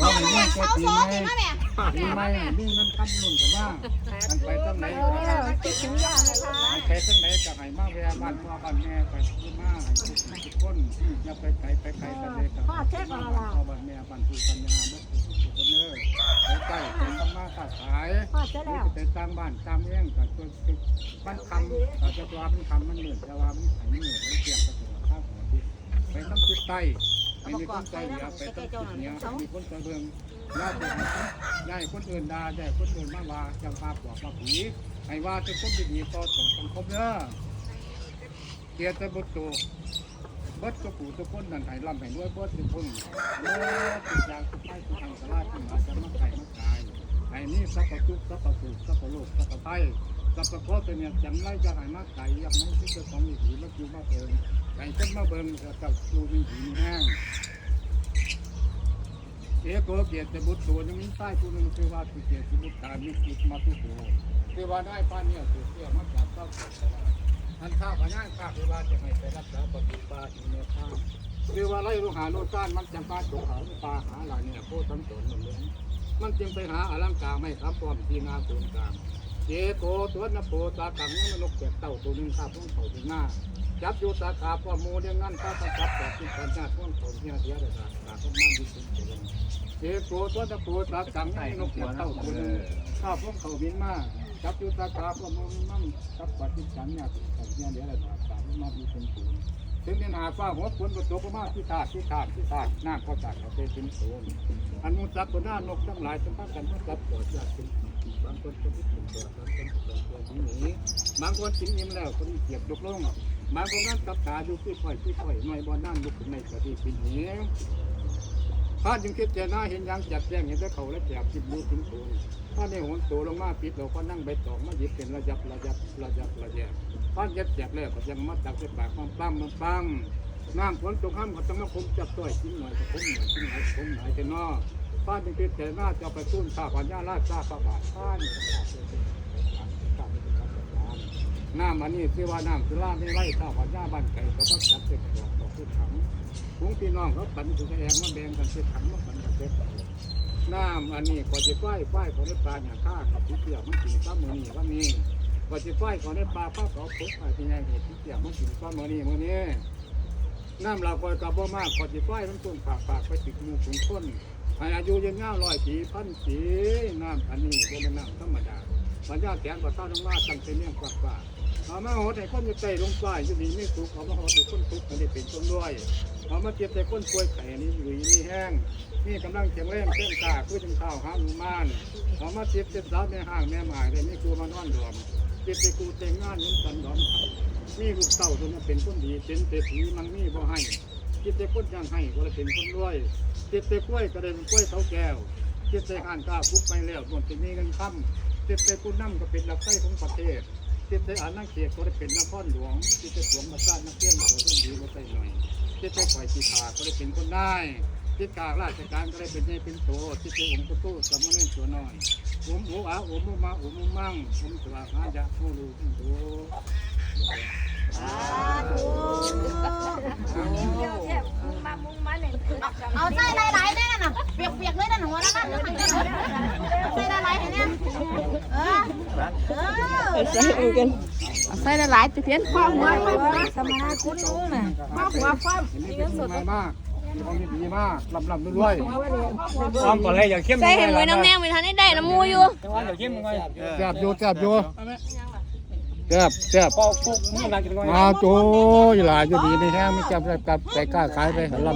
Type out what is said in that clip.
เราไม่ได้เศร้าโซ่จริงไหมแม่ปีใหม่นี่มันคำนุ่นกับว่ามันไปตั้งไหนคิดถึงย่านะคะไปตั้งไหนจะให้มาแวะบ้านพ่อบ้านแม่ไปที่มาให้ทุกคนอย่าไปไกลไปไกลกันเลยกับพ่อเช็คอะไรล่ะพ่อบ้านแม่บ้านผู้ปัญญาบ้านผู้สุขคนเนอไปใกล้เป็นธรรมะค้าขายไปสร้างบ้านสร้างเมืองกับตัวมันคำแต่จะตัวมันคำมันเหนื่อยแต่ว่ามันไถเหนื่อยมันเกี่ยงกับตัวข้าวหัวที่ไปต้องคิดใต้ ไม่มีคนใจเหลือไปต้องคิดเนี้ยมีคนใจเบืองย่าเป็นย่าคนอื่นด่าย่าคนอื่นมาว่าจังภาพหัวมาผีไอ้ว่าจะคนดีๆต่อสังคมเด้อเกียรติบุตรเบิดตัวปู่ตัวคนนั่นให้ร่ำให้รวยเบิดทุกคนเบิดทุกอย่างทุกให้ทุกทางสลาดขึ้นมาจะมาไข่มาขายไอ้นี่สัพพะทุกสัพพะสุขสัพพะโลกสัพพะไต สัพพะโคตรเนี่ยจังไรจะหายมาไก่ยังไม่ที่จะของมีผีมาคิวมาเบิงไก่จนมาเบิงกับคิวมีผีมีแห้งเอโกเกียรติบุตรตัวยังมีใต้ตัวนึงคือว่าคือเกียรติบุตรตามีกิจมาทุกตัวคือว่าได้ป้าเนี่ยคือเสียมาจากข้าวท่านข้าวพญานข้าคือว่าจะให้ไปรักษาปฏิบัติในข้าวคือว่าไล่ลูกหาโลก้านมันจำปาจกเขาปลาหาหลายเนี่ยโคตรทั้งสนเหมดเลยมันจึงไปหาอลังการไม่ครับพร้อมที่นาตูนกลาง เจโกตัวนโปตากังนี่มันนกเจ็ดเต่าตัวนึงข้าพ้องเขาถึงหน้าจับอยู่ตาขาพ่อมูเดียงนั้นข้าต้องจับแบบที่คนญาติพ้องเขาเนี่ยเสียได้ตาขาต้องมันดีสุดเลยเจโกตัวนโปตากังนี่นกเจ็ดเต่าตัวนึงข้าพ้องเขาบินมาจับอยู่ตาขาพ่อมูมั่งจับปฏิสันเนี่ยเขาเนี่ยเสียได้ตาขาต้องมันดีสุดเลยถึงเดินหาฟ้าหัวฝนก็ตกมากที่ขาดที่ขาดที่ขาดน้ำก็ขาดเขาเป็นชิ้นโตอันมุสักคนหน้านกทั้งหลายทั้งพักกันทั้งกับปอดจากเป็น บางคนก็ที่เป็นปอดบางคนก็ปอดตัวหนีบางคนสิงยิ้มแล้วคนเกียบลุกลงบางคนนั่งกับตาดูขี้ค่อยขี้ค่อยหน่อยบอลนั่งลุกในกระดิ่งเป็นหนีพระจึงคิดเจน่าเห็นยังจัดแจ้งเห็นได้เขาและแจกคิดรู้ถึงตัวถ้าในหัวโตลงมาปิดเราก็นั่งใบตองมาหยิบเป็นระยับระยับระยับระยับพระเย็บแจกแล้วก็ยังมาตักใส่ปากมันปั้มมันปั้มน้ำฝนตกห้ามก็ต้องมาคุมจับต้อยชิ้นหน่อยก็คุมหน่อยชิ้นหน่อยคุมหน่อยจะนอ บ้านเป็นแต่หน้าจะไปตุ้นข้าพันยาลาดข้าพระบาทบ้านน้ำอันนี้ที่ว่าน้ำคือล่าไม่ไล่ข้าพันยาบ้านไก่ก็ต้องจับเสร็จดอกดอกที่ถังพุงพี่น้องเขาปั่นถึงแองมาแบ่งกันเสร็จถังมาปั่นกันเสร็จน้ำอันนี้ก็จะไฟไฟของได้ปลาอย่างข้ากับที่เกี่ยวมันกินข้ามือนี้วันนี้ก็จะไฟของได้ปลาข้าเขาปุ๊บอะไรที่ไงเหตุที่เกี่ยวมันกินข้ามือนี้มือนี้น้ำเราคอยกับบ่มากก็จะไฟมันต้นฝากฝากไปติดมูถึงต้น ให้อายุยืนยาวร้อยปีพันปีน้ำอันนี้บ่เป็นน้ำธรรมดาบรรยาแกงก็เท่าน้ำว่าตั้งแต่เนี่ยกว่าป่าเอามาหดให้คนอยู่ใต้ลงป้ายอยู่ดีไม่สุกเอามาหดให้คนทุกข์มันได้เป็นต้นด้วยเอามาเก็บแต่คนป่วยไข้นี่หลุยนี่แห้งนี่กำลังแข็งแรงเต้นกาคือจึงข้าวหาหนูม่านเอามาเก็บเจ็บสาวแม่ห่างแม่หมายเลยนี่คือมานอนดอมเก็บไปกูแต่งงานยิ้มสันดอมเขานี่ลูกเต่าตัวนี้เป็นคนดีเป็นเศรษฐีมันมีบ่ให้คิดแต่คนยังให้ก็เลยเป็นคนรวย เจ็บแต่กล้วยก็ได้เป็นกล้วยเขาแก้วเจ็บแต่ห่านข้าวปุ๊บไปแล้วหมดจะมีเงินค้ำเจ็บแต่ผู้นำก็เป็นลักไส้ของประเทศเจ็บแต่อาณาเขตก็ได้เป็นนครหลวงเจ็บแต่หลวงมาสร้างนักเที่ยวตัวต้นดีมาใส่หน่อยเจ็บแต่ข่อยกีขาก็ได้เป็นคนได้เจ็บกากราชการก็ได้เป็นใหญ่เป็นโตเจ็บแต่องค์ประตูสมณเณรตัวน้อยผมโอ้อาผมมุมาผมมุมั่งผมสว่างหายาผู้รู้ผู้รู้ใส่หลายๆแน่น่ะเปียกๆเลยนะหนูนะนั่นใส่หลายๆให้เนี่ยเออเออ ใส่อูกันใส่หลายๆติเพี้ยนความหัวสมาคุณลุงน่ะมากกว่าความมีเงินสดมากของดีมากลำลำรวยอ้อมก่อนเลยอย่าเข้มใส่เห็นไว้น้ำแนงไปทันได้ได้น้ำมูอยู่จังหวะอย่าเข้มมึงไงแซ่บอยู่แซ่บอยู่แซ่บแซ่บพอปุ๊บมึงรักจังไงมาโจ้ยหลายอยู่ดีในแห้งไม่จำกับไปกล้าขายไปหันลำ